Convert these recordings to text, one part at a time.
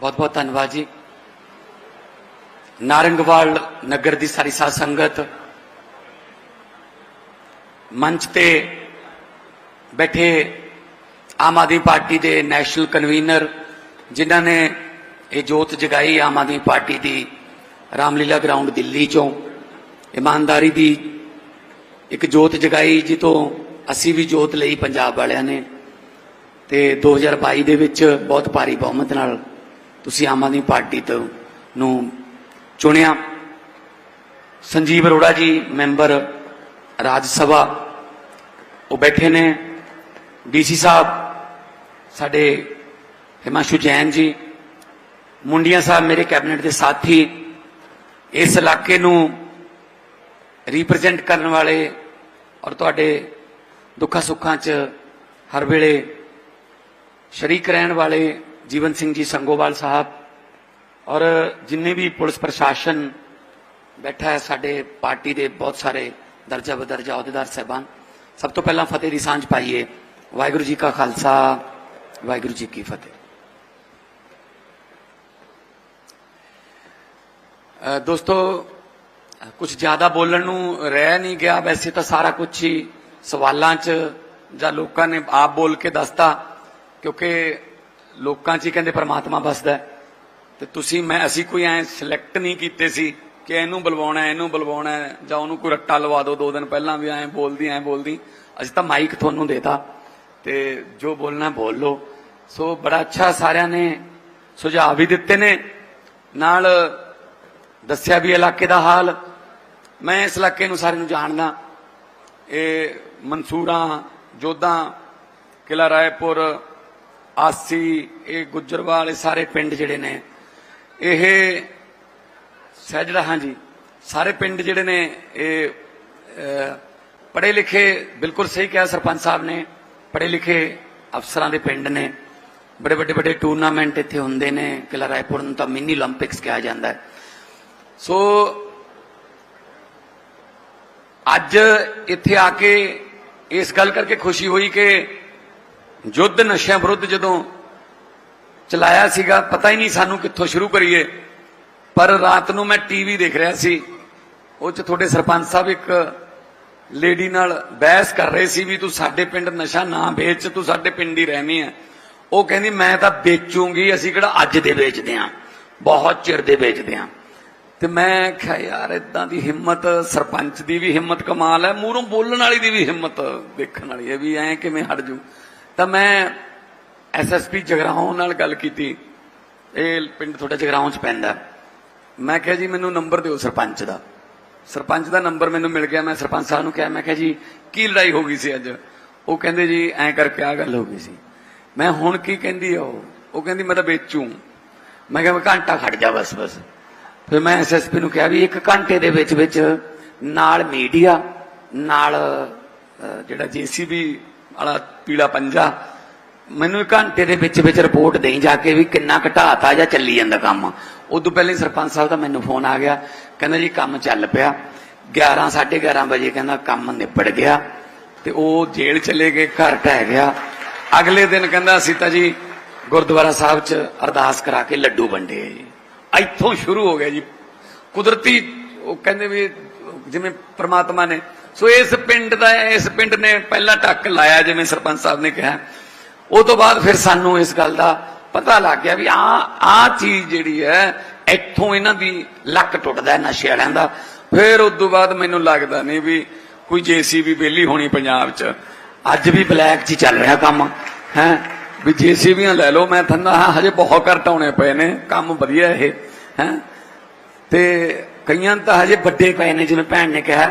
ਬਹੁਤ ਬਹੁਤ ਧੰਨਵਾਦ ਜੀ। ਨਾਰੰਗਵਾਲ ਨਗਰ ਦੀ ਸਾਰੀ ਸਾਧ ਸੰਗਤ ਮੰਚ ਤੇ ਬੈਠੇ ਆਮ ਆਦਮੀ ਪਾਰਟੀ ਦੇ ਨੈਸ਼ਨਲ ਕਨਵੀਨਰ, ਜਿਨ੍ਹਾਂ ਨੇ ਇਹ ਜੋਤ ਜਗਾਈ ਆਮ ਆਦਮੀ ਪਾਰਟੀ ਦੀ ਰਾਮਲੀਲਾ ਗਰਾਊਂਡ ਦਿੱਲੀ ਚੋਂ। ਇਮਾਨਦਾਰੀ ਦੀ ਇੱਕ ਜੋਤ ਜਗਾਈ ਜੀ ਤੋਂ ਅਸੀਂ ਵੀ ਜੋਤ ਲਈ ਪੰਜਾਬ ਵਾਲਿਆਂ ਨੇ। ਤੇ 2022 ਦੇ ਵਿੱਚ ਬਹੁਤ ਭਾਰੀ ਬਹੁਮਤ ਨਾਲ ਤੁਸੀਂ ਆਮ ਆਦਮੀ ਪਾਰਟੀ ਤੋਂ ਨੂੰ ਚੁਣਿਆ। ਸੰਜੀਵ ਅਰੋੜਾ ਜੀ ਮੈਂਬਰ ਰਾਜ ਸਭਾ, ਉਹ ਬੈਠੇ ਨੇ। ਡੀਸੀ ਸਾਹਿਬ, ਸਾਡੇ ਹਿਮਾਂਸ਼ੂ ਜੈਨ ਜੀ, ਮੁੰਡੀਆਂ ਸਾਹਿਬ ਮੇਰੇ ਕੈਬਨਿਟ ਦੇ ਸਾਥੀ, ਇਸ ਇਲਾਕੇ ਨੂੰ ਰਿਪਰੈਜ਼ੈਂਟ ਕਰਨ ਵਾਲੇ ਔਰ ਤੁਹਾਡੇ ਦੁੱਖਾਂ ਸੁੱਖਾਂ 'ਚ ਹਰ ਵੇਲੇ ਸ਼ਰੀਕ ਰਹਿਣ ਵਾਲੇ ਜੀਵਨ ਸਿੰਘ ਜੀ ਸੰਗੋਵਾਲ ਸਾਹਿਬ ਔਰ ਜਿੰਨੇ ਵੀ ਪੁਲਿਸ ਪ੍ਰਸ਼ਾਸਨ ਬੈਠਾ ਹੈ, ਸਾਡੇ ਪਾਰਟੀ ਦੇ ਬਹੁਤ ਸਾਰੇ ਦਰਜਾ ਬਦਰਜਾ ਅਹੁਦੇਦਾਰ ਸਹਿਬਾਨ, ਸਭ ਤੋਂ ਪਹਿਲਾਂ ਫਤਿਹ ਦੀ ਸਾਂਝ ਪਾਈਏ। ਵਾਹਿਗੁਰੂ ਜੀ ਕਾ ਖਾਲਸਾ, ਵਾਹਿਗੁਰੂ ਜੀ ਕੀ ਫਤਿਹ। ਦੋਸਤੋ ਕੁਝ ਜ਼ਿਆਦਾ ਬੋਲਣ ਨੂੰ ਰਹਿ ਨਹੀਂ ਗਿਆ, ਵੈਸੇ ਤਾਂ ਸਾਰਾ ਕੁਝ ਹੀ ਸਵਾਲਾਂ 'ਚ ਜਾਂ ਲੋਕਾਂ ਨੇ ਆਪ ਬੋਲ ਕੇ ਦੱਸਤਾ, ਕਿਉਂਕਿ ਲੋਕਾਂ 'ਚ ਹੀ ਕਹਿੰਦੇ ਪਰਮਾਤਮਾ ਬਸਦਾ ਹੈ। ਤੇ ਤੁਸੀਂ, ਮੈਂ, ਅਸੀਂ ਕੋਈ ਐ ਸਿਲੈਕਟ ਨਹੀਂ ਕੀਤੇ ਸੀ ਕਿ ਇਹਨੂੰ ਬੁਲਵਾਉਣਾ ਇਹਨੂੰ ਬੁਲਵਾਉਣਾ ਜਾਂ ਉਹਨੂੰ ਕੋਈ ਰੱਟਾ ਲਵਾ ਦਿਓ, ਦੋ ਦਿਨ ਪਹਿਲਾਂ ਵੀ ਐ ਬੋਲਦੀ ਐ ਬੋਲਦੀ। ਅਸੀਂ ਤਾਂ ਮਾਈਕ ਤੁਹਾਨੂੰ ਦੇਤਾ। ਤੇ ਜੋ ਬੋਲਣਾ ਬੋਲ ਲਓ। ਸੋ ਬੜਾ ਅੱਛਾ ਸਾਰਿਆਂ ਨੇ ਸੁਝਾਅ ਵੀ ਦਿੱਤੇ ਨੇ। ਨਾਲ ਦੱਸਿਆ ਵੀ ਇਲਾਕੇ ਦਾ ਹਾਲ। ਮੈਂ ਇਸ ਇਲਾਕੇ ਨੂੰ ਸਾਰਿਆਂ ਨੂੰ ਜਾਣਦਾ। ਇਹ ਮਨਸੂਰਾ, ਜੋਧਾ ਕਿਲਾ ਰਾਏਪੁਰ ਆਸੀ, ਇਹ ਗੁੱਜਰਵਾਲ, ਇਹ ਸਾਰੇ ਪਿੰਡ ਜਿਹੜੇ ਨੇ, ਇਹ ਸਹਿਜੜਾ ਹਾਂਜੀ ਸਾਰੇ ਪਿੰਡ ਜਿਹੜੇ ਨੇ, ਇਹ ਪੜ੍ਹੇ ਲਿਖੇ, ਬਿਲਕੁਲ ਸਹੀ ਕਿਹਾ ਸਰਪੰਚ ਸਾਹਿਬ ਨੇ, ਪੜ੍ਹੇ ਲਿਖੇ ਅਫਸਰਾਂ ਦੇ ਪਿੰਡ ਨੇ, ਬੜੇ ਵੱਡੇ ਵੱਡੇ ਟੂਰਨਾਮੈਂਟ ਇੱਥੇ ਹੁੰਦੇ ਨੇ ਕਿਲਾ ਰਾਏਪੁਰ ਨੂੰ ਤਾਂ ਮਿੰਨੀ 올림픽ਸ ਕਿਹਾ ਜਾਂਦਾ ਹੈ। ਸੋ, ਅੱਜ ਇੱਥੇ ਆ ਕੇ ਇਸ ਗੱਲ ਕਰਕੇ ਖੁਸ਼ੀ ਹੋਈ ਕਿ ਯੁੱਧ ਨਸ਼ਿਆਂ ਵਿਰੁੱਧ ਜਦੋਂ ਚਲਾਇਆ ਸੀਗਾ, ਪਤਾ ਹੀ ਨਹੀਂ ਸਾਨੂੰ ਕਿੱਥੋਂ ਸ਼ੁਰੂ ਕਰੀਏ। ਪਰ ਰਾਤ ਨੂੰ ਮੈਂ ਟੀਵੀ ਦੇਖ ਰਿਹਾ ਸੀ। ਉਹ ਚ ਤੁਹਾਡੇ ਸਰਪੰਚ ਸਾਹਿਬ ਇੱਕ ਲੇਡੀ ਨਾਲ ਬਹਿਸ ਕਰ ਰਹੇ ਸੀ ਵੀ ਤੂੰ ਸਾਡੇ ਪਿੰਡ ਨਸ਼ਾ ਨਾ ਵੇਚ, ਤੂੰ ਸਾਡੇ ਪਿੰਡ ਹੀ ਰਹਿਣੀ ਹੈ ਉਹ ਕਹਿੰਦੀ, ਮੈਂ ਤਾਂ ਵੇਚੂਗੀ, ਅਸੀਂ ਕਿਹੜਾ ਅੱਜ ਦੇ ਵੇਚਦੇ ਆਂ? ਬਹੁਤ ਚਿਰ ਦੇ ਵੇਚਦੇ ਆਂ। ਤੇ ਮੈਂ ਕਿਹਾ, ਯਾਰ ਇਦਾਂ ਦੀ ਹਿੰਮਤ, ਸਰਪੰਚ ਦੀ ਵੀ ਹਿੰਮਤ ਕਮਾਲ ਹੈ। ਮੂਹਰੋਂ ਬੋਲਣ ਵਾਲੀ ਦੀ ਵੀ ਹਿੰਮਤ ਦੇਖਣ ਵਾਲੀ ਹੈ ਵੀ ਐਂ ਕਿਵੇਂ ਹਟ ਜੂ? ਤਾਂ ਮੈਂ ਐਸਐਸਪੀ ਜਗਰਾਉਂ ਨਾਲ ਗੱਲ ਕੀਤੀ। ਇਹ ਪਿੰਡ ਤੁਹਾਡੇ ਜਗਰਾਉਂ ਚ ਪੈਂਦਾ। ਮੈਂ ਕਿਹਾ ਜੀ ਮੈਨੂੰ ਨੰਬਰ ਦਿਓ ਸਰਪੰਚ ਦਾ। ਸਰਪੰਚ ਦਾ ਨੰਬਰ ਮੈਨੂੰ ਮਿਲ ਗਿਆ। ਮੈਂ ਸਰਪੰਚ ਸਾਹਿਬ ਨੂੰ ਕਿਹਾ ਮੈਂ ਕਿਹਾ ਜੀ ਕੀ ਲੜਾਈ ਹੋ ਗਈ ਸੀ ਅੱਜ? ਉਹ ਕਹਿੰਦੇ ਜੀ ਐਂ ਕਰਕੇ ਆ ਗੱਲ ਹੋ ਗਈ ਸੀ। ਮੈਂ ਹੁਣ ਕੀ ਕਹਿੰਦੀ ਆ ਉਹ? ਉਹ ਕਹਿੰਦੀ ਮੈਂ ਤਾਂ ਵੇਚੂ। ਮੈਂ ਕਿਹਾ ਮੈਂ ਘੰਟਾ ਖੜ ਜਾ ਬਸ ਬਸ। ਫਿਰ ਮੈਂ ਐਸਐਸਪੀ ਨੂੰ ਕਿਹਾ ਵੀ ਇੱਕ ਘੰਟੇ ਦੇ ਵਿੱਚ ਵਿੱਚ ਨਾਲ ਮੀਡੀਆ ਨਾਲ ਅਹ, ਜਿਹੜਾ ਜੀਸੀਬੀ ਵਾਲਾ ਪੀਲਾ ਪੰਜਾ, ਮੈਨੂੰ ਘੰਟੇ ਦੇ ਵਿੱਚ ਵਿੱਚ ਰਿਪੋਰਟ ਦੇਈ ਜਾ ਕੇ ਵੀ ਕਿੰਨਾ ਘਟਾਤਾ ਜਾਂ ਚੱਲੀ ਜਾਂਦਾ ਕੰਮ। ਉਦੋਂ ਪਹਿਲਾਂ ਹੀ ਸਰਪੰਚ ਸਾਹਿਬ ਦਾ ਮੈਨੂੰ ਫੋਨ ਆ ਗਿਆ, ਕਹਿੰਦਾ ਜੀ ਕੰਮ ਚੱਲ ਪਿਆ। 11 11:30 ਵਜੇ ਕਹਿੰਦਾ ਕੰਮ ਨਿਬੜ ਗਿਆ ਤੇ ਉਹ ਜੇਲ੍ਹ ਚਲੇ ਗਏ, ਘਰ ਟਹਿ ਗਿਆ। ਅਗਲੇ ਦਿਨ ਕਹਿੰਦਾ ਅਸੀਂ ਤਾਂ ਜੀ, ਗੁਰਦੁਆਰਾ ਸਾਹਿਬ 'ਚ ਅਰਦਾਸ ਕਰਾ ਕੇ ਲੱਡੂ ਵੰਡੇ ਜੀ। ਇੱਥੋਂ ਸ਼ੁਰੂ ਹੋ ਗਿਆ ਜੀ। ਕੁਦਰਤੀ ਉਹ ਕਹਿੰਦੇ ਵੀ ਜਿਵੇਂ ਪ੍ਰਮਾਤਮਾ ਨੇ ਸੋ ਇਸ ਪਿੰਡ ਦਾ, ਇਸ ਪਿੰਡ ਨੇ ਪਹਿਲਾਂ ਟੱਕ ਲਾਇਆ, ਜਿਵੇਂ ਸਰਪੰਚ ਸਾਹਿਬ ਨੇ ਕਿਹਾ। ਉਹ ਤੋਂ ਬਾਅਦ ਫਿਰ ਸਾਨੂੰ ਇਸ ਗੱਲ ਦਾ ਪਤਾ ਲੱਗ ਗਿਆ ਵੀ ਆ ਆ ਚੀਜ਼ ਜਿਹੜੀ ਹੈ, ਇੱਥੋਂ ਇਹਨਾਂ ਦੀ ਲੱਕ ਟੁੱਟਦਾ ਨਸ਼ੇ ਵਾਲਿਆਂ ਦਾ। ਫਿਰ ਉਸ ਤੋਂ ਬਾਅਦ ਮੈਨੂੰ ਲੱਗਦਾ ਨਹੀਂ ਵੀ ਕੋਈ ਜੀਸੀਬੀ ਬੇਲੀ ਹੋਣੀ ਪੰਜਾਬ 'ਚ। ਅੱਜ ਵੀ ਬਲੈਕ 'ਚ ਚੱਲ ਰਿਹਾ ਕੰਮ, ਹੈ? ਵੀ ਜੀਸੀਬੀਆਂ ਲੈ ਲਓ, ਮੈਂ ਥੰਦਾ ਹਾਂ, ਹਜੇ ਬਹੁਤ ਘਟਾਉਣੇ ਪਏ ਨੇ, ਕੰਮ ਵਧੀਆ ਇਹ, ਹੈ? ਤੇ ਕਈਆਂ ਤਾਂ ਹਜੇ ਵੱਡੇ ਪਏ ਨੇ, ਜਿਵੇਂ ਭੈਣ ਨੇ ਕਿਹਾ।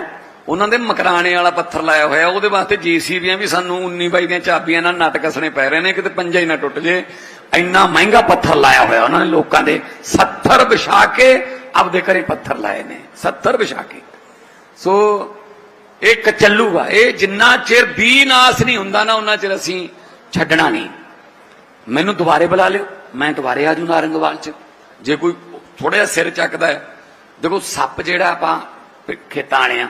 ਉਹਨਾਂ ਦੇ ਮਕਰਾਣੇ ਵਾਲਾ ਪੱਥਰ ਲਾਇਆ ਹੋਇਆ, ਉਹਦੇ ਵਾਸਤੇ ਜੀਸੀਬੀਆਂ ਵੀ ਸਾਨੂੰ 19 ਬਾਈ ਦੀਆਂ ਚਾਬੀਆਂ ਨਾਲ ਨੱਟ ਕੱਸਣੇ ਪੈ ਰਹੇ ਨੇ, ਕਿਤੇ ਪੰਜਾ ਹੀ ਨਾ ਟੁੱਟ ਜੇ। ਇੰਨਾ ਮਹਿੰਗਾ ਪੱਥਰ ਲਾਇਆ ਹੋਇਆ ਉਹਨਾਂ ਨੇ ਲੋਕਾਂ ਦੇ। 70 ਵਿਛਾ ਕੇ ਆਪਦੇ ਘਰੇ ਪੱਥਰ ਲਾਏ ਨੇ 70 ਵਿਛਾ ਕੇ ਸੋ, ਇਹ ਕਚੱਲੂ ਆ। ਇਹ ਜਿੰਨਾ ਚਿਰ ਵੀ ਨਾਸ ਨਹੀਂ ਹੁੰਦਾ ਨਾ ਉਹਨਾਂ ਚਿਰ ਅਸੀਂ ਛੱਡਣਾ ਨਹੀਂ। ਮੈਨੂੰ ਦੁਬਾਰੇ ਬੁਲਾ ਲਿਓ। ਮੈਂ ਦੁਬਾਰੇ ਆ ਜੂ ਨਾਰੰਗਵਾਲ ਚ। ਜੇ ਕੋਈ ਥੋੜਾ ਜਿਹਾ ਸਿਰ ਚੱਕਦਾ ਹੈ। ਦੇਖੋ, ਸੱਪ ਜਿਹੜਾ ਆਪਾਂ ਖੇਤਾਂ ਵਾਲੇ ਆ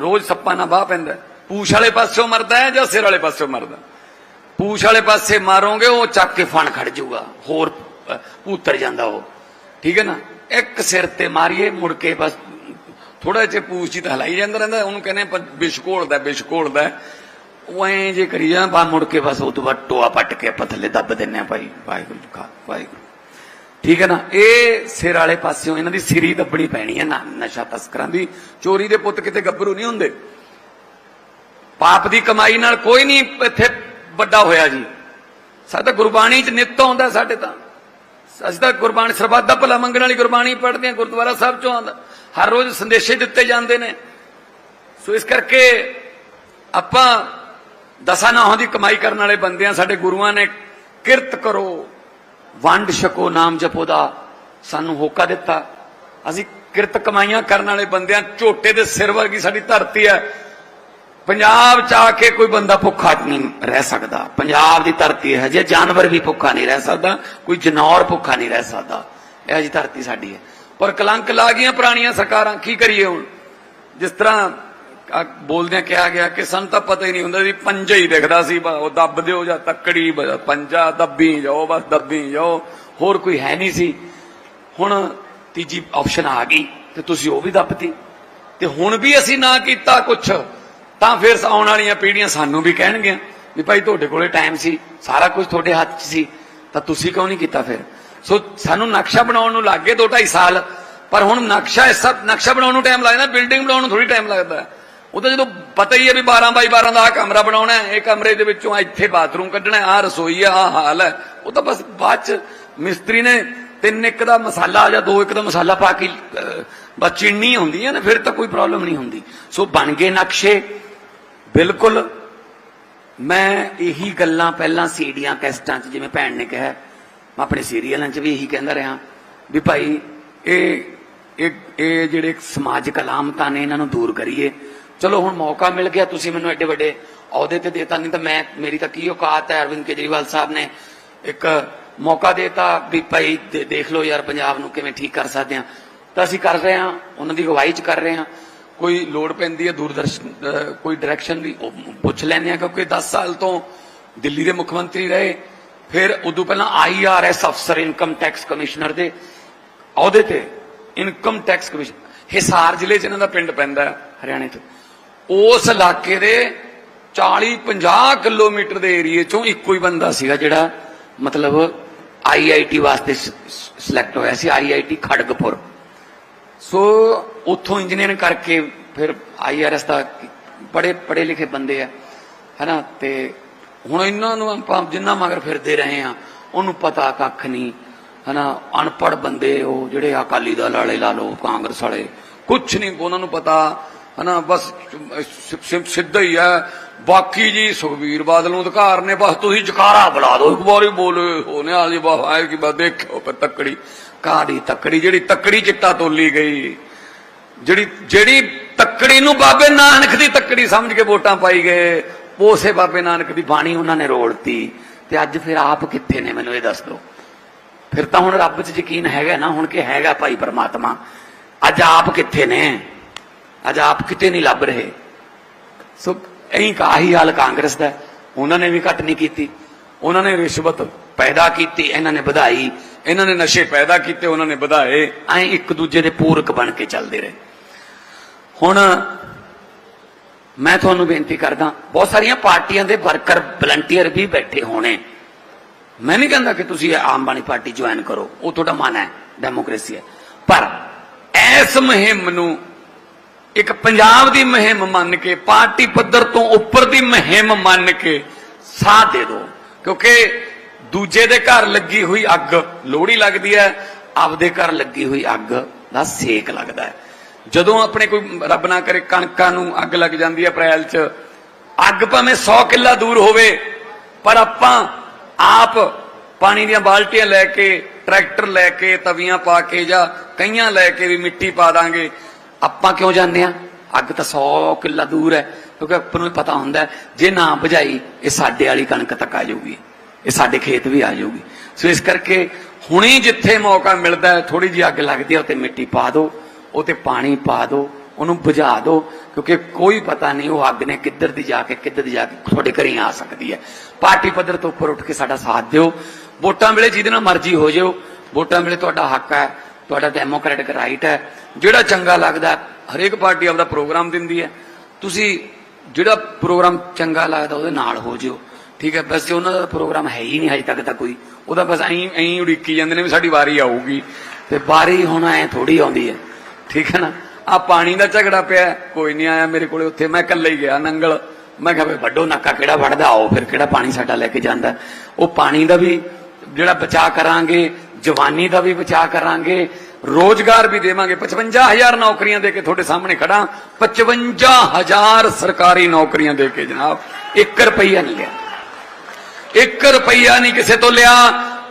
ਰੋਜ਼ ਸੱਪਾਂ ਨਾਲ ਬਾਹ ਪੈਂਦਾ। ਪੂਛ ਵਾਲੇ ਪਾਸਿਓਂ ਮਰਦਾ ਹੈ ਜਾਂ ਸਿਰ ਵਾਲੇ ਪਾਸਿਓਂ ਮਰਦਾ? ਪੂਛ ਵਾਲੇ ਪਾਸੇ ਮਾਰੋਗੇ, ਉਹ ਚੱਕ ਕੇ ਫਣ ਖੜ ਜਾਊਗਾ। ਹੋਰ ਉਤਰ ਜਾਂਦਾ ਉਹ। ਠੀਕ ਹੈ ਨਾ? ਇੱਕ ਸਿਰ ਤੇ ਮਾਰੀਏ, ਮੁੜ ਕੇ ਬਸ ਥੋੜਾ ਜਿਹਾ ਪੂਛ ਜੀ ਤਾਂ ਹਲਾਈ ਜਾਂਦਾ ਰਹਿੰਦਾ। ਉਹਨੂੰ ਕਹਿੰਦੇ ਆਪਾਂ ਵਿਸ਼ ਘੋਲਦਾ ਵਿਸ਼ ਘੋਲਦਾ ਉਹ ਐਂ ਜੇ ਕਰੀ ਜਾਂ ਬਾ ਮੁੜ ਕੇ ਬਸ ਉਹ ਤੋਂ ਬਾਅਦ ਟੋਆ ਪੱਟ ਕੇ ਆਪਾਂ ਥੱਲੇ ਦੱਬ ਦਿੰਨੇ ਆ ਭਾਈ ਵਾਹਿਗੁਰੂ ਜੀ ਕਾ ਵਾਹਿਗੁਰੂ ਠੀਕ ਹੈ ਨਾ? ਇਹ ਸਿਰ ਵਾਲੇ ਪਾਸਿਓਂ ਇਹਨਾਂ ਦੀ ਸਿਰੀ ਦੱਬਣੀ ਪੈਣੀ ਹੈ ਨਾ, ਨਸ਼ਾ ਤਸਕਰਾਂ ਦੀ। ਚੋਰੀ ਦੇ ਪੁੱਤ ਕਿਤੇ ਗੱਭਰੂ ਨਹੀਂ ਹੁੰਦੇ। ਪਾਪ ਦੀ ਕਮਾਈ ਨਾਲ ਕੋਈ ਨਹੀਂ ਇੱਥੇ ਵੱਡਾ ਹੋਇਆ ਜੀ। ਸਾਡਾ ਗੁਰਬਾਣੀ ਚ ਨਿੱਤ ਆਉਂਦਾ ਸਾਡੇ ਤਾਂ। ਅਸੀਂ ਤਾਂ ਗੁਰਬਾਣੀ, ਸਰਬੱਤ ਦਾ ਭਲਾ ਮੰਗਣ ਵਾਲੀ ਗੁਰਬਾਣੀ ਪੜ੍ਹਦੇ ਹਾਂ, ਗੁਰਦੁਆਰਾ ਸਾਹਿਬ ਚੋਂ ਆਉਂਦਾ। ਹਰ ਰੋਜ਼ ਸੰਦੇਸ਼ੇ ਦਿੱਤੇ ਜਾਂਦੇ ਨੇ। ਸੋ ਇਸ ਕਰਕੇ ਆਪਾਂ ਦਸਾਂ ਨਾਹਾਂ ਦੀ ਕਮਾਈ ਕਰਨ ਵਾਲੇ ਬੰਦੇ ਆ ਸਾਡੇ ਗੁਰੂਆਂ ਨੇ ਕਿਰਤ ਕਰੋ। ਵੰਡ ਛਕੋ, ਨਾਮ ਜਪੋ ਦਾ ਸਾਨੂੰ ਹੋਕਾ ਦਿੱਤਾ। ਅਸੀਂ ਕਿਰਤ ਕਮਾਈਆਂ ਕਰਨ ਵਾਲੇ ਬੰਦਿਆਂ ਝੋਟੇ ਦੇ ਸਿਰ ਵਰਗੀ ਸਾਡੀ ਧਰਤੀ ਹੈ। ਪੰਜਾਬ ਚ ਆ ਕੇ ਕੋਈ ਬੰਦਾ ਭੁੱਖਾ ਨਹੀਂ ਰਹਿ ਸਕਦਾ। ਪੰਜਾਬ ਦੀ ਧਰਤੀ ਹੈ ਜੇ ਜਾਨਵਰ ਵੀ ਭੁੱਖਾ ਨਹੀਂ ਰਹਿ ਸਕਦਾ, ਕੋਈ ਜਨੌਰ ਭੁੱਖਾ ਨਹੀਂ ਰਹਿ ਸਕਦਾ। ਇਹ ਜੀ ਧਰਤੀ ਸਾਡੀ ਹੈ। ਪਰ ਕਲੰਕ ਲਾ ਗਈਆਂ ਪੁਰਾਣੀਆਂ ਸਰਕਾਰਾਂ, ਕੀ ਕਰੀਏ ਹੁਣ? ਜਿਸ ਤਰ੍ਹਾਂ ਬੋਲਦਿਆਂ ਕਿਹਾ ਗਿਆ ਕਿ ਸਾਨੂੰ ਤਾਂ ਪਤਾ ਹੀ ਨਹੀਂ ਹੁੰਦਾ ਸੀ ਪੰਜਾ ਹੀ ਦਿਖਦਾ ਸੀ ਉਹ ਦੱਬ ਦਿਓ ਜਾਂ ਤੱਕੜੀ ਪੰਜਾ, ਦੱਬੀ ਜਾਓ, ਬਸ ਦੱਬੀ ਜਾਓ, ਹੋਰ ਕੋਈ ਹੈ ਨਹੀਂ ਸੀ। ਹੁਣ ਤੀਜੀ ਆਪਸ਼ਨ ਆ ਗਈ ਤੇ ਤੁਸੀਂ ਉਹ ਵੀ ਦੱਬਤੀ। ਤੇ ਹੁਣ ਵੀ ਅਸੀਂ ਨਾ ਕੀਤਾ ਕੁਛ, ਤਾਂ ਫਿਰ ਆਉਣ ਵਾਲੀਆਂ ਪੀੜ੍ਹੀਆਂ ਸਾਨੂੰ ਵੀ ਕਹਿਣਗੀਆਂ ਵੀ ਭਾਈ ਤੁਹਾਡੇ ਕੋਲੇ ਟਾਈਮ ਸੀ, ਸਾਰਾ ਕੁਝ ਤੁਹਾਡੇ ਹੱਥ 'ਚ ਸੀ, ਤਾਂ ਤੁਸੀਂ ਕਿਉਂ ਨਹੀਂ ਕੀਤਾ ਫਿਰ? ਸੋ ਸਾਨੂੰ ਨਕਸ਼ਾ ਬਣਾਉਣ ਨੂੰ ਲੱਗੇ 2.5 ਸਾਲ, ਪਰ ਹੁਣ ਨਕਸ਼ਾ ਇਸ ਸਭ, ਨਕਸ਼ਾ ਬਣਾਉਣ ਨੂੰ ਟਾਈਮ ਲੱਗਦਾ ਬਿਲਡਿੰਗ ਬਣਾਉਣ ਨੂੰ ਥੋੜੀ ਟਾਈਮ ਲੱਗਦਾ। ਉਹ ਤਾਂ ਜਦੋਂ ਪਤਾ ਹੀ ਹੈ ਵੀ 12 ਬਾਈ 12 ਦਾ ਆਹ ਕਮਰਾ ਬਣਾਉਣਾ ਹੈ, ਇਹ ਕਮਰੇ ਦੇ ਵਿੱਚੋਂ ਇੱਥੇ ਬਾਥਰੂਮ ਕੱਢਣਾ ਹੈ, ਆਹ ਰਸੋਈ ਹੈ, ਆਹ ਹਾਲ ਹੈ। ਉਹ ਤਾਂ ਬਸ ਬਾਅਦ ਚ ਮਿਸਤਰੀ ਨੇ ਤਿੰਨ ਇੱਕ ਦਾ ਮਸਾਲਾ ਜਾਂ ਦੋ ਇੱਕ ਦਾ ਮਸਾਲਾ ਪਾ ਕੇ ਬਸ ਚਿੰਨੀ ਹੁੰਦੀ ਹੈ ਨਾ, ਫਿਰ ਤਾਂ ਕੋਈ ਪ੍ਰੋਬਲਮ ਨਹੀਂ ਹੁੰਦੀ। ਸੋ ਬਣ ਗਏ ਨਕਸ਼ੇ। ਬਿਲਕੁਲ ਮੈਂ ਇਹੀ ਗੱਲਾਂ ਪਹਿਲਾਂ ਸੀਡੀਆਂ ਕੈਸਟਾਂ 'ਚ, ਜਿਵੇਂ ਭੈਣ ਨੇ ਕਿਹਾ, ਮੈਂ ਆਪਣੇ ਸੀਰੀਅਲਾਂ 'ਚ ਵੀ ਇਹੀ ਕਹਿੰਦਾ ਰਿਹਾ ਵੀ ਭਾਈ, ਇਹ ਇਹ ਇਹ ਜਿਹੜੇ ਸਮਾਜਿਕ ਅਲਾਮਤਾਂ ਨੇ, ਇਹਨਾਂ ਨੂੰ ਦੂਰ ਕਰੀਏ। ਚਲੋ ਹੁਣ ਮੌਕਾ ਮਿਲ ਗਿਆ, ਤੁਸੀਂ ਮੈਨੂੰ ਐਡੇ ਵੱਡੇ ਅਹੁਦੇ ਤੇ ਦੇਤਾ, ਨਹੀਂ ਤਾਂ ਮੈਂ, ਮੇਰੀ ਤਾਂ ਕੀ ਔਕਾਤ ਹੈ, ਅਰਵਿੰਦ ਕੇਜਰੀਵਾਲ ਸਾਹਿਬ ਨੇ ਇੱਕ ਮੌਕਾ ਦੇਤਾ ਵੀ ਭਾਈ ਦੇਖ ਲਓ ਯਾਰ ਪੰਜਾਬ ਨੂੰ ਕਿਵੇਂ ਠੀਕ ਕਰ ਸਕਦੇ ਆ ਤਾਂ ਅਸੀਂ ਕਰ ਰਹੇ ਹਾਂ, ਉਹਨਾਂ ਦੀ ਅਗਵਾਈ 'ਚ ਕਰ ਰਹੇ ਹਾਂ। ਕੋਈ ਲੋੜ ਪੈਂਦੀ ਹੈ ਦੂਰਦਰਸ਼ਨ ਕੋਈ ਡਾਇਰੈਕਸ਼ਨ ਦੀ ਪੁੱਛ ਲੈਂਦੇ ਆ ਕਿਉਂਕਿ 10 ਸਾਲ ਤੋਂ ਦਿੱਲੀ ਦੇ ਮੁੱਖ ਮੰਤਰੀ ਰਹੇ, ਫਿਰ ਉਦੋਂ ਪਹਿਲਾਂ ਆਈਆਰਐਸ ਅਫਸਰ ਇਨਕਮ ਟੈਕਸ ਕਮਿਸ਼ਨਰ ਦੇ ਅਹੁਦੇ ਤੇ ਇਨਕਮ ਟੈਕਸ ਕਮਿਸ਼ਨ ਹਿਸਾਰ ਜ਼ਿਲ੍ਹੇ 'ਚ ਇਹਨਾਂ ਦਾ ਪਿੰਡ ਪੈਂਦਾ ਹਰਿਆਣੇ 'ਚ ਉਸ ਇਲਾਕੇ ਦੇ 40 50 ਕਿਲੋਮੀਟਰ ਦੇ ਏਰੀਏ 'ਚੋਂ ਇੱਕੋ ਹੀ ਬੰਦਾ ਸੀਗਾ ਜਿਹੜਾ ਮਤਲਬ ਆਈਆਈਟੀ ਵਾਸਤੇ ਸਿਲੈਕਟ ਹੋਇਆ ਸੀ ਆਈਆਈਟੀ ਖੜਗਪੁਰ। ਸੋ ਉੱਥੋਂ ਇੰਜੀਨੀਅਰਿੰਗ ਕਰਕੇ ਫਿਰ ਆਈਆਰਐਸ ਦਾ ਬੜੇ ਪੜੇ ਲਿਖੇ ਬੰਦੇ ਆ, ਹੈਨਾ? ਤੇ ਹੁਣ ਇਹਨਾਂ ਨੂੰ ਆਪਾਂ ਜਿੰਨਾ ਮਗਰ ਫਿਰਦੇ ਰਹੇ ਆ ਉਹਨੂੰ ਪਤਾ ਕੱਖ ਨਹੀਂ, ਹਨਾ? ਅਨਪੜ ਬੰਦੇ ਉਹ ਜਿਹੜੇ ਅਕਾਲੀ ਦਲ ਵਾਲੇ ਲਾ ਲਓ, ਕਾਂਗਰਸ ਵਾਲੇ ਕੁਝ ਨਹੀਂ, ਉਹਨਾਂ ਨੂੰ ਪਤਾ ਹਨਾ ਬਸ ਸਿੱਧਾ ਹੀ ਹੈ। ਬਾਕੀ ਜੀ ਸੁਖਬੀਰ ਬਾਦਲ ਨੂੰ ਅਧਿਕਾਰ ਨੇ, ਬਸ ਤੁਸੀਂ ਜਕਾਰਾ ਬੁਲਾ ਦਿਓ। ਇੱਕ ਵਾਰੀ ਬੋਲੇ ਹੋਨੇ ਵਾਲੀ, ਬਸ ਆਏ ਕਿ ਬਸ ਦੇਖੋ ਪਰ ਤੱਕੜੀ। ਕਾੜੀ ਤੱਕੜੀ? ਜਿਹੜੀ ਤੱਕੜੀ ਚਿੱਟਾ ਤੋਲੀ ਗਈ। ਜਿਹੜੀ ਜਿਹੜੀ ਤੱਕੜੀ ਨੂੰ ਬਾਬੇ ਨਾਨਕ ਦੀ ਤੱਕੜੀ ਸਮਝ ਕੇ ਵੋਟਾਂ ਪਾਈ ਗਏ। ਉਸੇ ਬਾਬੇ ਨਾਨਕ ਦੀ ਬਾਣੀ ਉਹਨਾਂ ਨੇ ਰੋੜਤੀ ਤੇ ਅੱਜ ਫਿਰ ਆਪ ਕਿੱਥੇ ਨੇ, ਮੈਨੂੰ ਇਹ ਦੱਸ ਦਿਓ। ਫਿਰ ਤਾਂ ਹੁਣ ਰੱਬ 'ਚ ਯਕੀਨ ਹੈਗਾ ਨਾ, ਹੁਣ ਕਿ ਹੈਗਾ ਭਾਈ ਪਰਮਾਤਮਾ। ਅੱਜ ਆਪ ਕਿੱਥੇ ਨੇ? ਅੱਜ ਆਪ ਕਿਤੇ ਨਹੀਂ ਲੱਭ ਰਹੇ। ਸੋ ਇਹੀ ਕਾਹੀ ਹਾਲ ਕਾਂਗਰਸ ਦਾ। ਉਹਨਾਂ ਨੇ ਵੀ ਘੱਟ ਨਹੀਂ ਕੀਤੀ। ਉਹਨਾਂ ਨੇ ਰਿਸ਼ਵਤ ਪੈਦਾ ਕੀਤੀ, ਇਹਨਾਂ ਨੇ ਵਧਾਈ। ਇਹਨਾਂ ਨੇ ਨਸ਼ੇ ਪੈਦਾ ਕੀਤੇ, ਉਹਨਾਂ ਨੇ ਵਧਾਏ। ਐਂ ਇੱਕ ਦੂਜੇ ਦੇ ਪੂਰਕ ਬਣ ਕੇ ਚੱਲਦੇ ਰਹੇ। ਹੁਣ ਮੈਂ ਤੁਹਾਨੂੰ ਬੇਨਤੀ ਕਰਦਾ, ਬਹੁਤ ਸਾਰੀਆਂ ਪਾਰਟੀਆਂ ਦੇ ਵਰਕਰ, ਵਲੰਟੀਅਰ ਵੀ ਬੈਠੇ ਹੋਣੇ। ਮੈਂ ਨਹੀਂ ਕਹਿੰਦਾ ਕਿ ਤੁਸੀਂ ਆਮ ਬਾਣੀ ਪਾਰਟੀ ਜੁਆਇਨ ਕਰੋ। ਉਹ ਤੁਹਾਡਾ ਮਨ ਹੈ, ਡੈਮੋਕ੍ਰੇਸੀ ਹੈ। ਪਰ ਇਸ ਮੁਹਿੰਮ ਨੂੰ ਇੱਕ ਪੰਜਾਬ ਦੀ ਮੁਹਿੰਮ ਮੰਨ ਕੇ, ਪਾਰਟੀ ਪੱਧਰ ਤੋਂ ਉੱਪਰ ਦੀ ਮੁਹਿੰਮ ਮੰਨ ਕੇ ਸਾਥ ਦੇ ਦਿਓ। ਕਿਉਂਕਿ ਦੂਜੇ ਦੇ ਘਰ ਲੱਗੀ ਹੋਈ ਅੱਗ ਲੋਹੜੀ ਲੱਗਦੀ ਹੈ, ਆਪਦੇ ਘਰ ਲੱਗੀ ਹੋਈ ਅੱਗ ਦਾ ਸੇਕ ਲੱਗਦਾ ਹੈ। ਜਦੋਂ ਆਪਣੇ ਕੋਈ ਰੱਬ ਨਾ ਕਰੇ, ਕਣਕਾਂ ਨੂੰ ਅੱਗ ਲੱਗ ਜਾਂਦੀ ਹੈ ਅਪ੍ਰੈਲ 'ਚ, ਅੱਗ ਭਾਵੇਂ 100 ਕਿੱਲਾ ਦੂਰ ਹੋਵੇ, ਪਰ ਆਪਾਂ ਆਪ ਪਾਣੀ ਦੀਆਂ ਬਾਲਟੀਆਂ ਲੈ ਕੇ, ਟਰੈਕਟਰ ਲੈ ਕੇ, ਤਵੀਆਂ ਪਾ ਕੇ ਜਾਂ ਕਈਆਂ ਲੈ ਕੇ ਵੀ ਮਿੱਟੀ ਪਾ ਦਾਂਗੇ ਆਪਾਂ ਕਿਉਂ ਜਾਂਦੇ ਆ ਅੱਗ ਤਾਂ 100 ਕਿੱਲਾ ਦੂਰ ਹੈ, ਕਿਉਂਕਿ ਆਪਾਂ ਨੂੰ ਪਤਾ ਹੁੰਦਾ ਜੇ ਨਾ ਬੁਝਾਈ, ਇਹ ਸਾਡੇ ਵਾਲੀ ਕਣਕ ਤੱਕ ਆ ਜਾਊਗੀ, ਇਹ ਸਾਡੇ ਖੇਤ ਵੀ ਆ ਜਾਊਗੀ। ਸੋ ਇਸ ਕਰਕੇ ਹੁਣੇ ਜਿੱਥੇ ਮੌਕਾ ਮਿਲਦਾ ਹੈ ਥੋੜੀ ਜਿਹੀ ਅੱਗ ਲੱਗਦੀ ਹੈ ਉੱਤੇ ਮਿੱਟੀ ਪਾ ਦਿਓ ਉਹ ਤੇ ਪਾਣੀ ਪਾ ਦਿਓ, ਉਹਨੂੰ ਬੁਝਾ ਦਿਓ, ਕਿਉਂਕਿ ਕੋਈ ਪਤਾ ਨਹੀਂ ਉਹ ਅੱਗ ਨੇ ਕਿੱਧਰ ਦੀ ਜਾ ਕੇ, ਕਿੱਧਰ ਦੀ ਜਾ ਕੇ ਤੁਹਾਡੇ ਘਰੇ ਆ ਸਕਦੀ ਹੈ। ਪਾਰਟੀ ਪੱਧਰ ਤੋਂ ਉੱਪਰ ਉੱਠ ਕੇ ਸਾਡਾ ਸਾਥ ਦਿਓ। ਵੋਟਾਂ ਵੇਲੇ ਜਿਹਦੇ ਨਾਲ ਮਰਜ਼ੀ ਹੋ ਜਿਓ। ਵੋਟਾਂ ਵੇਲੇ ਤੁਹਾਡਾ ਹੱਕ ਹੈ, ਤੁਹਾਡਾ ਡੈਮੋਕ੍ਰੈਟਿਕ ਰਾਈਟ ਹੈ। ਜਿਹੜਾ ਚੰਗਾ ਲੱਗਦਾ, ਹਰੇਕ ਪਾਰਟੀ ਆਪਦਾ ਪ੍ਰੋਗਰਾਮ ਦਿੰਦੀ ਹੈ। ਤੁਸੀਂ ਜਿਹੜਾ ਪ੍ਰੋਗਰਾਮ ਚੰਗਾ ਲੱਗਦਾ, ਉਹਦੇ ਨਾਲ ਹੋ ਜਿਓ। ਠੀਕ ਹੈ ਬਸ ਉਹਨਾਂ ਦਾ ਪ੍ਰੋਗਰਾਮ ਹੈ ਹੀ ਨਹੀਂ ਹਜੇ ਤੱਕ ਤਾਂ ਕੋਈ। ਉਹਦਾ ਬਸ ਐਂ ਐਂ ਉਡੀਕੀ ਜਾਂਦੇ ਨੇ ਵੀ ਸਾਡੀ ਵਾਰੀ ਆਊਗੀ। ਤੇ ਵਾਰੀ ਹੁਣ ਐ ਥੋੜੀ ਆਉਂਦੀ ਹੈ। ਠੀਕ ਹੈ ਨਾ? ਆ ਪਾਣੀ ਦਾ ਝਗੜਾ ਪਿਆ, ਕੋਈ ਨਹੀਂ ਆਇਆ ਮੇਰੇ ਕੋਲੇ ਉੱਥੇ। ਮੈਂ ਇਕੱਲੇ ਹੀ ਗਿਆ, ਨੰਗਲ। ਮੈਂ ਕਿਹਾ ਵੀ ਵੱਡੋ ਨਾਕਾ ਕਿਹੜਾ ਵੱਢਦਾ, ਆਓ ਫਿਰ ਕਿਹੜਾ ਪਾਣੀ ਸਾਡਾ ਲੈ ਕੇ ਜਾਂਦਾ। ਉਹ ਪਾਣੀ ਦਾ ਵੀ ਜਿਹੜਾ ਬਚਾਅ ਕਰਾਂਗੇ, ਜਵਾਨੀ ਦਾ ਵੀ ਬਚਾਅ ਕਰਾਂਗੇ ਰੋਜ਼ਗਾਰ ਵੀ ਦੇਵਾਂਗੇ। 55000 ਨੌਕਰੀਆਂ ਦੇ ਕੇ ਤੁਹਾਡੇ ਸਾਹਮਣੇ ਖੜਾ 55000 ਸਰਕਾਰੀ ਨੌਕਰੀਆਂ ਦੇ ਕੇ ਜਨਾਬ 1 ਰੁਪਈਆ ਨਹੀਂ ਲਿਆ। 1 ਰੁਪਈਆ ਨਹੀਂ ਕਿਸੇ ਤੋਂ ਲਿਆ।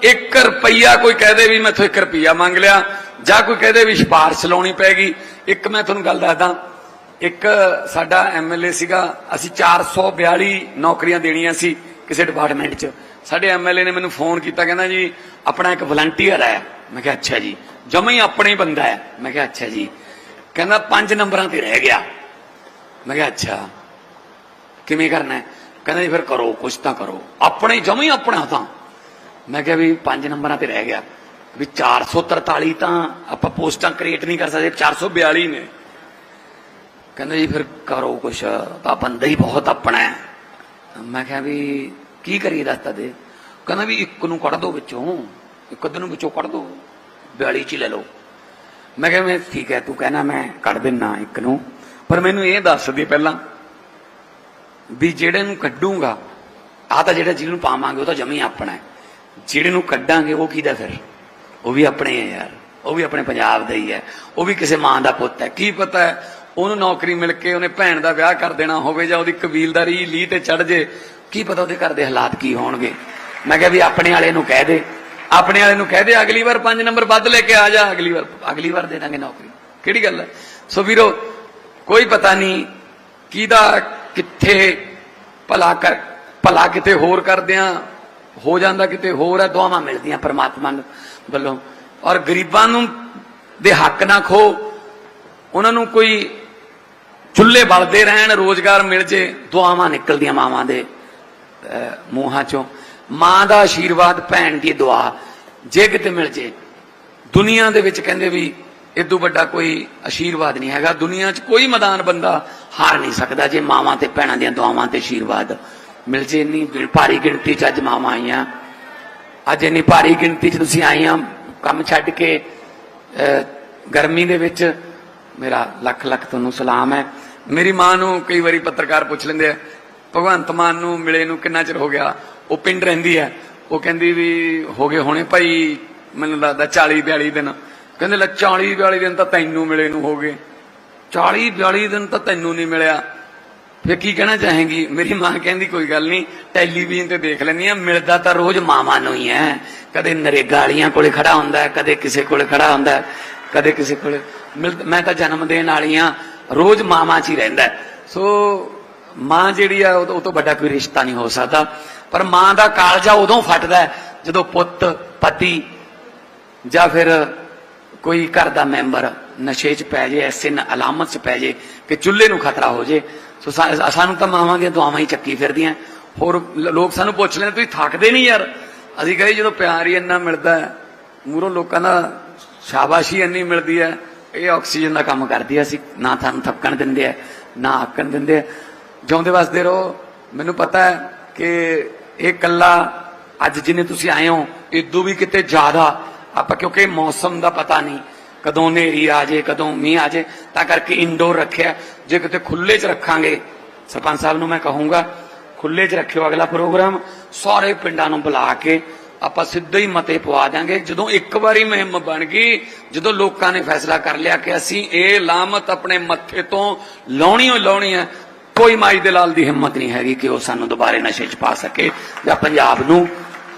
1 ਰੁਪਈਆ ਕੋਈ ਕਹਦੇ ਵੀ ਮੈਥੋਂ 1 ਰੁਪਈਆ ਮੰਗ ਲਿਆ, ਜਾਂ ਕੋਈ ਕਹਦੇ ਵੀ ਸਿਫਾਰਿਸ਼ ਲਾਉਣੀ ਪੈਗੀ। ਇੱਕ ਮੈਂ ਤੁਹਾਨੂੰ ਗੱਲ ਦੱਸਦਾ, ਇੱਕ ਸਾਡਾ ਐਮਐਲਏ ਸੀਗਾ, ਅਸੀਂ 442 ਨੌਕਰੀਆਂ ਦੇਣੀਆਂ ਸੀ ਕਿਸੇ ਡਿਪਾਰਟਮੈਂਟ 'ਚ। ਸਾਡੇ ਐਮਐਲਏ ਨੇ ਮੈਨੂੰ ਫੋਨ ਕੀਤਾ, ਕਹਿੰਦਾ ਜੀ, ਆਪਣਾ ਇੱਕ ਵਲੰਟੀਅਰ ਹੈ। ਮੈਂ ਕਿਹਾ, ਅੱਛਾ ਜੀ, ਜਮਾ ਹੀ ਆਪਣੇ ਬੰਦਾ ਹੈ। ਮੈਂ ਕਿਹਾ, ਅੱਛਾ ਜੀ। ਕਹਿੰਦਾ, ਪੰਜ ਨੰਬਰਾਂ ਤੇ ਰਹਿ ਗਿਆ। ਮੈਂ ਕਿਹਾ, ਅੱਛਾ, ਕਿਵੇਂ ਕਰਨਾ ਹੈ? ਕਹਿੰਦਾ ਜੀ, ਫਿਰ ਕਰੋ, ਕੁਛ ਤਾਂ ਕਰੋ। ਆਪਣੇ, ਜਮਾ ਹੀ ਆਪਣਾ ਤਾਂ। ਮੈਂ ਕਿਹਾ ਵੀ ਪੰਜ ਨੰਬਰਾਂ ਤੇ ਰਹਿ ਗਿਆ। ਵੀ 443 ਤਾਂ ਆਪਾਂ ਪੋਸਟਾਂ ਕ੍ਰੀਏਟ ਨਹੀਂ ਕਰ ਸਕਦੇ 442 ਨੇ। ਕਹਿੰਦਾ ਜੀ, ਫਿਰ ਕਰੋ ਕੁਛ, ਤਾਂ ਬੰਦਾ ਹੀ ਬਹੁਤ ਆਪਣਾ ਹੈ। ਮੈਂ ਕਿਹਾ ਵੀ, ਕੀ ਕਰੀਏ ਦੱਸਤਾ ਦੇ। ਕਹਿੰਦਾ ਵੀ ਇੱਕ ਨੂੰ ਕੱਢ ਦੋ ਵਿੱਚੋਂ। ਇੱਕ ਅੱਧ ਨੂੰ ਵਿੱਚੋਂ ਕੱਢ ਦੋ 42 ਚ ਹੀ ਲੈ ਲਓ। ਮੈਂ ਕਿਹਾ, ਮੈਂ ਠੀਕ ਹੈ, ਤੂੰ ਕਹਿਣਾ, ਮੈਂ ਕੱਢ ਦਿੰਨਾ ਇੱਕ ਨੂੰ। ਪਰ ਮੈਨੂੰ ਇਹ ਦੱਸ ਦੇ ਪਹਿਲਾਂ ਵੀ ਜਿਹੜੇ ਨੂੰ ਕੱਢੂਗਾ ਆ ਤਾਂ ਜਿਹੜਾ ਜਿਹਨੂੰ ਪਾਵਾਂਗੇ, ਉਹ ਤਾਂ ਜਮੀ ਆਪਣਾ ਹੈ। ਜਿਹੜੇ ਨੂੰ ਕੱਢਾਂਗੇ, ਉਹ ਕਿਹਦਾ ਫਿਰ? ਉਹ ਵੀ ਆਪਣੇ ਹੈ ਯਾਰ, ਉਹ ਵੀ ਆਪਣੇ ਪੰਜਾਬ ਦਾ ਹੀ ਹੈ। ਉਹ ਵੀ ਕਿਸੇ ਮਾਂ ਦਾ ਪੁੱਤ ਹੈ। ਕੀ ਪਤਾ ਹੈ, ਉਹਨੂੰ ਨੌਕਰੀ ਮਿਲ ਕੇ ਉਹਨੇ ਭੈਣ ਦਾ ਵਿਆਹ ਕਰ ਦੇਣਾ ਹੋਵੇ ਜਾਂ ਉਹਦੀ ਕਬੀਲਦਾਰੀ ਲੀ ਤੇ ਚੜ ਜੇ। ਕੀ ਪਤਾ ਉਹਦੇ ਘਰ ਦੇ ਹਾਲਾਤ ਕੀ ਹੋਣਗੇ। ਮੈਂ ਕਿਹਾ ਵੀ ਆਪਣੇ ਵਾਲੇ ਨੂੰ ਕਹਿ ਦੇ। ਆਪਣੇ ਵਾਲੇ ਨੂੰ ਕਹਿ ਦੇ, ਅਗਲੀ ਵਾਰ 5 ਨੰਬਰ ਵੱਧ ਲੈ ਕੇ ਆ ਜਾ, ਅਗਲੀ ਵਾਰ ਅਗਲੀ ਵਾਰ ਦੇ ਦਾਂਗੇ ਨੌਕਰੀ। ਕਿਹੜੀ ਗੱਲ ਹੈ? ਸੋ ਵੀਰੋ, ਕੋਈ ਪਤਾ ਨਹੀਂ ਕਿਹਦਾ ਕਿੱਥੇ ਭਲਾ ਕਰ, ਭਲਾ ਕਿਤੇ ਹੋਰ ਕਰਦਿਆਂ ਹੋ ਜਾਂਦਾ ਕਿਤੇ ਹੋਰ ਹੈ, ਦੁਆਵਾਂ ਮਿਲਦੀਆਂ ਪਰਮਾਤਮਾ ਨੂੰ ਵੱਲੋਂ। ਔਰ ਗਰੀਬਾਂ ਨੂੰ ਦੇ ਹੱਕ ਨਾ ਖੋ, ਉਹਨਾਂ ਨੂੰ ਕੋਈ ਚੁੱਲ੍ਹੇ ਬਲਦੇ ਰਹਿਣ, ਰੋਜ਼ਗਾਰ ਮਿਲ ਜੇ, ਦੁਆਵਾਂ ਨਿਕਲਦੀਆਂ ਮਾਵਾਂ ਦੇ ਮੂੰਹਾਂ ਚੋਂ। ਮਾਂ ਦਾ ਆਸ਼ੀਰਵਾਦ ਭੈਣ ਦੀ ਦੁਆ ਜੇ ਕਿਤੇ ਮਿਲ ਜੇ। ਦੁਨੀਆ ਦੇ ਵਿੱਚ ਕਹਿੰਦੇ ਵੀ ਇਦੋਂ ਵੱਡਾ ਕੋਈ ਆਸ਼ੀਰਵਾਦ ਨਹੀਂ ਹੈਗਾ। ਦੁਨੀਆ 'ਚ ਕੋਈ ਮੈਦਾਨ ਬੰਦਾ ਹਾਰ ਨਹੀਂ ਸਕਦਾ ਜੇ ਮਾਵਾਂ ਤੇ ਭੈਣਾਂ ਦੀਆਂ ਦੁਆਵਾਂ ਤੇ ਆਸ਼ੀਰਵਾਦ ਮਿਲ ਜੇ। ਇੰਨੀ ਭਾਰੀ ਗਿਣਤੀ 'ਚ ਅੱਜ ਮਾਵਾਂ ਆਈਆਂ। ਅੱਜ ਇੰਨੀ ਭਾਰੀ ਗਿਣਤੀ 'ਚ ਤੁਸੀਂ ਆਈਆਂ ਕੰਮ ਛੱਡ ਕੇ ਅਹ, ਗਰਮੀ ਦੇ ਵਿੱਚ। ਮੇਰਾ ਲੱਖ ਲੱਖ ਤੁਹਾਨੂੰ ਸਲਾਮ ਹੈ। ਮੇਰੀ ਮਾਂ ਨੂੰ ਕਈ ਵਾਰੀ ਪੱਤਰਕਾਰ ਪੁੱਛ ਲੈਂਦੇ ਆ ਭਗਵੰਤ ਮਾਨ ਨੂੰ ਮਿਲੇ ਨੂੰ ਕਿੰਨਾ ਚਿਰ ਹੋ ਗਿਆ? ਉਹ ਪਿੰਡ ਰਹਿੰਦੀ ਹੈ। ਉਹ ਕਹਿੰਦੀ ਵੀ ਹੋ ਗਏ ਹੋਣੇ ਭਾਈ, ਮੈਨੂੰ ਲੱਗਦਾ 40 42 ਦਿਨ। ਕਹਿੰਦੇ ਲੈ 40 42 ਦਿਨ ਤਾਂ ਤੈਨੂੰ ਮਿਲੇ ਨੂੰ ਹੋ ਗਏ। 40 42 ਦਿਨ ਤਾਂ ਤੈਨੂੰ ਨਹੀਂ ਮਿਲਿਆ। ਫਿਰ ਕੀ ਕਹਿਣਾ ਚਾਹੇਗੀ? ਮੇਰੀ ਮਾਂ ਕਹਿੰਦੀ ਕੋਈ ਗੱਲ ਨਹੀਂ, ਟੈਲੀਵਿਜ਼ਨ ਤੇ ਦੇਖ ਲੈਂਦੀ ਆ ਮਿਲਦਾ ਤਾਂ ਰੋਜ਼ ਮਾਵਾਂ ਨੂੰ ਹੀ ਹੈ। ਕਦੇ ਨਰੇਗਾ ਵਾਲੀਆਂ ਕੋਲੇ ਖੜਾ ਹੁੰਦਾ ਕਦੇ ਕਿਸੇ ਕੋਲੇ ਖੜਾ ਹੁੰਦਾ ਕਦੇ ਕਿਸੇ ਕੋਲੇ। ਮਿਲ- ਮੈਂ ਤਾਂ ਜਨਮ ਦੇਣ ਵਾਲੀਆਂ ਰੋਜ਼ ਮਾਵਾਂ 'ਚ ਹੀ ਰਹਿੰਦਾ ਸੋ ਮਾਂ ਜਿਹੜੀ ਆ ਉਹ ਤੋਂ ਵੱਡਾ ਕੋਈ ਰਿਸ਼ਤਾ ਨਹੀਂ ਹੋ ਸਕਦਾ। ਪਰ ਮਾਂ ਦਾ ਕਾਲਜਾ ਉਦੋਂ ਫਟਦਾ ਜਦੋਂ ਪੁੱਤ, ਪਤੀ ਜਾਂ ਫਿਰ ਕੋਈ ਘਰ ਦਾ ਮੈਂਬਰ ਨਸ਼ੇ 'ਚ ਪੈ ਜੇ, ਐਸੇ ਅਲਾਮਤ 'ਚ ਪੈ ਜੇ ਕਿ ਚੁੱਲ੍ਹੇ ਨੂੰ ਖਤਰਾ ਹੋ ਜੇ। ਸੋ ਸਾਨੂੰ ਤਾਂ ਮਾਵਾਂ ਦੀਆਂ ਦੁਆਵਾਂ ਹੀ ਚੱਕੀ ਫਿਰਦੀਆਂ। ਹੋਰ ਲੋਕ ਸਾਨੂੰ ਪੁੱਛ ਲੈਂਦੇ, ਤੁਸੀਂ ਥੱਕਦੇ ਨਹੀਂ ਯਾਰ? ਅਸੀਂ ਕਹੇ, ਜਦੋਂ ਪਿਆਰ ਹੀ ਇੰਨਾ ਮਿਲਦਾ ਮੂਰੋਂ ਲੋਕਾਂ ਦਾ ਸ਼ਾਬਾਸ਼ੀ ਇੰਨੀ ਮਿਲਦੀ ਹੈ, ਇਹ ਆਕਸੀਜਨ ਦਾ ਕੰਮ ਕਰਦੀ ਹੈ ਅਸੀਂ, ਨਾ ਤੁਹਾਨੂੰ ਥੱਕਣ ਦਿੰਦੇ ਆ ਨਾ ਆਕਣ ਦਿੰਦੇ ਆ ਜਿਉਂਦੇ ਵਸਦੇ ਰਹੋ, ਮੈਨੂੰ ਪਤਾ ਹੈ ਕਿ ਇਹ ਕੱਲਾ ਅੱਜ ਜਿੰਨੇ ਤੁਸੀਂ ਆਏ ਹੋ ਇਦੋਂ ਵੀ ਕਿਤੇ ਜ਼ਿਆਦਾ। ਆਪਾਂ ਕਿਉਂਕਿ ਮੌਸਮ ਦਾ ਪਤਾ ਨਹੀਂ, ਕਦੋਂ ਹਨੇਰੀ ਆ ਜੇ, ਕਦੋਂ ਮੀਂਹ ਆ ਜੇ, ਤਾਂ ਕਰਕੇ ਇੰਡੋਰ ਰੱਖਿਆ। ਜੇ ਕਿਤੇ ਖੁੱਲੇ 'ਚ ਰੱਖਾਂਗੇ, ਸਰਪੰਚ ਸਾਹਿਬ ਨੂੰ ਮੈਂ ਕਹੂੰਗਾ ਖੁੱਲੇ 'ਚ ਰੱਖਿਓ ਅਗਲਾ ਪ੍ਰੋਗਰਾਮ। ਸਾਰੇ ਪਿੰਡਾਂ ਨੂੰ ਬੁਲਾ ਕੇ ਆਪਾਂ ਸਿੱਧੇ ਹੀ ਮਤੇ ਪਵਾ ਦਾਂਗੇ ਜਦੋਂ ਇੱਕ ਵਾਰੀ ਮੁਹਿੰਮ ਬਣ ਗਈ, ਜਦੋਂ ਲੋਕਾਂ ਨੇ ਫੈਸਲਾ ਕਰ ਲਿਆ ਕਿ ਅਸੀਂ ਇਹ ਲਾਮਤ ਆਪਣੇ ਮੱਥੇ ਤੋਂ ਲਾਉਣੀ ਓ ਲਾਉਣੀ ਹੈ ਕੋਈ ਮਾਈ ਦੇ ਲਾਲ ਦੀ ਹਿੰਮਤ ਨਹੀਂ ਹੈਗੀ ਕਿ ਉਹ ਸਾਨੂੰ ਦੁਬਾਰੇ ਨਸ਼ੇ 'ਚ ਪਾ ਸਕੇ ਜਾਂ ਪੰਜਾਬ ਨੂੰ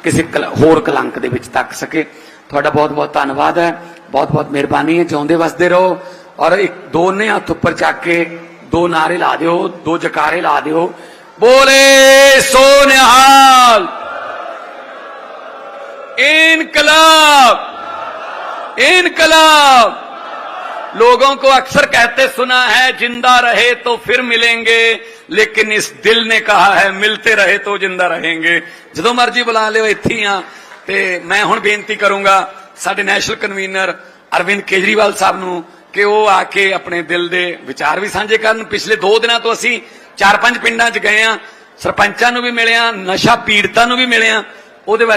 ਕਿਸੇ ਹੋਰ ਕਲੰਕ ਦੇ ਵਿੱਚ ਤੱਕ ਸਕੇ। ਤੁਹਾਡਾ ਬਹੁਤ-ਬਹੁਤ ਧੰਨਵਾਦ ਹੈ। ਬਹੁਤ-ਬਹੁਤ ਮਿਹਰਬਾਨੀ ਹੈ। ਜਿਉਂਦੇ ਵਸਦੇ ਰਹੋ ਔਰ ਇੱਕ ਦੋਨੇ ਹੱਥ ਉੱਪਰ ਚੱਕ ਕੇ ਦੋ ਨਾਰੇ ਲਾ ਦਿਓ, ਦੋ ਜਕਾਰੇ ਲਾ ਦਿਓ। ਬੋਲੇ ਸੋ ਨਿਹਾਲ ਇਨਕਲਾਬ। ਇਨਕਲਾਬ। लोगों को अक्सर कहते सुना है जिंदा रहे तो फिर मिलेंगे लेकिन इस दिल ने कहा है मिलते रहे तो जिंदा रहेंगे ਜਦੋਂ ਮਰਜੀ ਬੁਲਾ ਲਿਓ ਇੱਥੇ ਹੀ ਆ ਤੇ ਮੈਂ ਹੁਣ ਬੇਨਤੀ ਕਰੂੰਗਾ ਸਾਡੇ ਨੈਸ਼ਨਲ ਕਨਵੀਨਰ ਅਰਵਿੰਦ ਕੇਜਰੀਵਾਲ ਸਾਹਿਬ ਨੂੰ ਕਿ ਉਹ ਆ ਕੇ ਆਪਣੇ ਦਿਲ ਦੇ ਵਿਚਾਰ ਵੀ ਸਾਂਝੇ ਕਰਨ ਪਿਛਲੇ 2 ਦਿਨਾਂ ਤੋਂ ਅਸੀਂ 4-5 ਪਿੰਡਾਂ 'ਚ ਗਏ ਆ ਸਰਪੰਚਾਂ ਨੂੰ ਵੀ ਮਿਲਿਆ ਨਸ਼ਾ ਪੀੜਤਾਂ ਨੂੰ ਵੀ ਮਿਲਿਆ ਉਹਦੇ ਬਾਰੇ